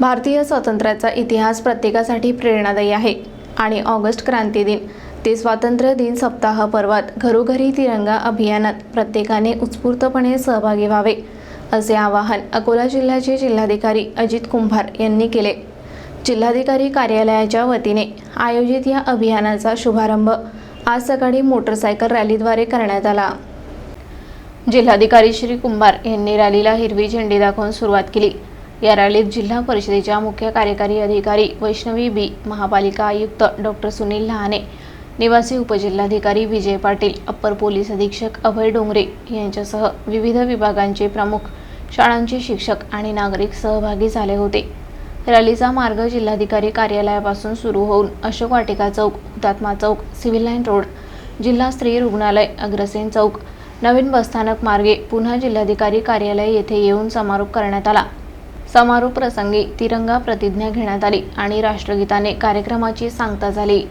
भारतीय स्वातंत्र्याचा इतिहास प्रत्येकासाठी प्रेरणादायी आहे. आणि ऑगस्ट क्रांती दिन ते स्वातंत्र्य दिन सप्ताह पर्वात घरोघरी तिरंगा अभियानात प्रत्येकाने उत्स्फूर्तपणे सहभागी व्हावे असे आवाहन अकोला जिल्ह्याचे जिल्हाधिकारी अजित कुंभार यांनी केले. जिल्हाधिकारी कार्यालयाच्या वतीने आयोजित या अभियानाचा शुभारंभ आज सकाळी मोटरसायकल रॅलीद्वारे करण्यात आला. जिल्हाधिकारी श्री कुंभार यांनी रॅलीला हिरवी झेंडी दाखवून सुरुवात केली. या रॅलीत जिल्हा परिषदेच्या मुख्य कार्यकारी अधिकारी वैष्णवी बी महापालिका आयुक्त डॉक्टर सुनील लहाने निवासी उपजिल्हाधिकारी विजय पाटील अप्पर पोलीस अधीक्षक अभय डोंगरे यांच्यासह विविध विभागांचे प्रमुख शाळांचे शिक्षक आणि नागरिक सहभागी झाले होते. रॅलीचा मार्ग जिल्हाधिकारी कार्यालयापासून सुरू होऊन अशोक वाटिका चौक Hutatma Chowk civil line road जिल्हा स्त्री रुग्णालय अग्रसेन चौक नवीन बसस्थानक मार्गे पुन्हा जिल्हाधिकारी कार्यालय येथे येऊन समारोप करण्यात आला. समारोप प्रसंगी तिरंगा प्रतिज्ञा घेण्यात आली आणि राष्ट्रगीताने कार्यक्रमाची सांगता झाली.